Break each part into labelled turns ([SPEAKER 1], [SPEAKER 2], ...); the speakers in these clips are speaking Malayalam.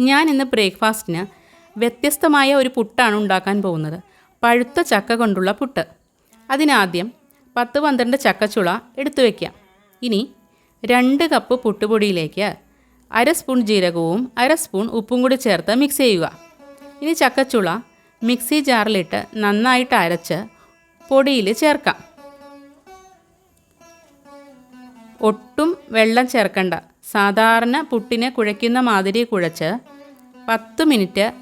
[SPEAKER 1] ഞാൻ ഇന്ന് ബ്രേക്ക്ഫാസ്റ്റിന് വ്യത്യസ്തമായ ഒരു പുട്ടാണ് ഉണ്ടാക്കാൻ പോകുന്നത്. പഴുത്ത ചക്ക കൊണ്ടുള്ള പുട്ട്. അതിനാദ്യം പത്ത് പന്ത്രണ്ട് ചക്കച്ചുള എടുത്തു വയ്ക്കാം ഇനി രണ്ട് കപ്പ് പുട്ടുപൊടിയിലേക്ക് അര സ്പൂൺ ജീരകവും അര സ്പൂൺ ഉപ്പും കൂടി ചേർത്ത് മിക്സ് ചെയ്യുക. ഇനി ചക്കച്ചുള മിക്സി ജാറിലിട്ട് നന്നായിട്ട് അരച്ച് പൊടിയിൽ ചേർക്കാം. ഒട്ടും വെള്ളം ചേർക്കണ്ട. സാധാരണ പുട്ടിനെ കുഴയ്ക്കുന്ന മാതിരി കുഴച്ച് പത്ത് മിനിറ്റ്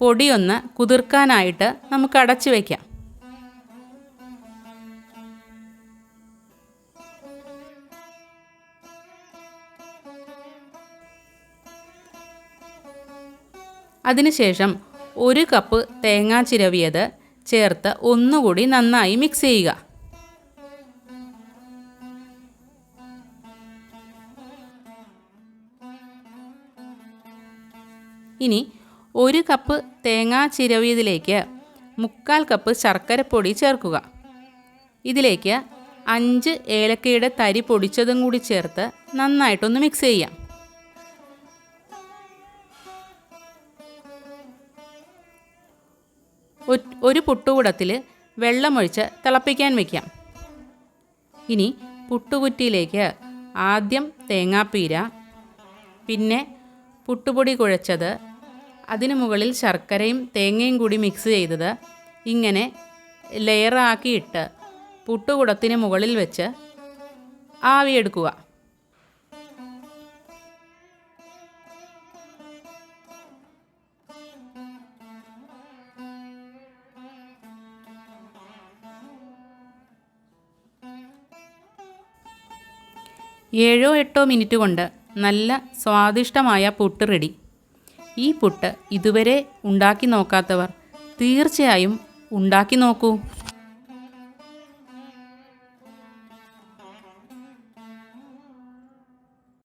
[SPEAKER 1] പൊടിയൊന്ന് കുതിർക്കാനായിട്ട് നമുക്ക് അടച്ചു വയ്ക്കാം അതിനുശേഷം ഒരു കപ്പ് തേങ്ങാ ചിരവിയത് ചേർത്ത് ഒന്നുകൂടി നന്നായി മിക്സ് ചെയ്യുക. ഇനി ഒരു കപ്പ് തേങ്ങാ ചിരവിയതിലേക്ക് മുക്കാൽ കപ്പ് ശർക്കരപ്പൊടി ചേർക്കുക. ഇതിലേക്ക് അഞ്ച് ഏലക്കയുടെ തരി പൊടിച്ചതും കൂടി ചേർത്ത് നന്നായിട്ടൊന്ന് മിക്സ് ചെയ്യാം. ഒരു പുട്ടുകുടത്തിൽ വെള്ളമൊഴിച്ച് തിളപ്പിക്കാൻ വയ്ക്കാം ഇനി പുട്ടുകുറ്റിയിലേക്ക് ആദ്യം തേങ്ങാപ്പീര പിന്നെ പുട്ടുപൊടി കുഴച്ചത് അതിന് മുകളിൽ ശർക്കരയും തേങ്ങയും കൂടി മിക്സ് ചെയ്തത്. ഇങ്ങനെ ലെയറാക്കിയിട്ട് പുട്ടുകുടത്തിന് മുകളിൽ വെച്ച് ആവിയെടുക്കുക. ഏഴോ എട്ടോ മിനിറ്റ് കൊണ്ട് നല്ല സ്വാദിഷ്ടമായ പുട്ട് റെഡി ഈ പുട്ട് ഇതുവരെ ഉണ്ടാക്കി നോക്കാത്തവർ തീർച്ചയായും ഉണ്ടാക്കി നോക്കൂ.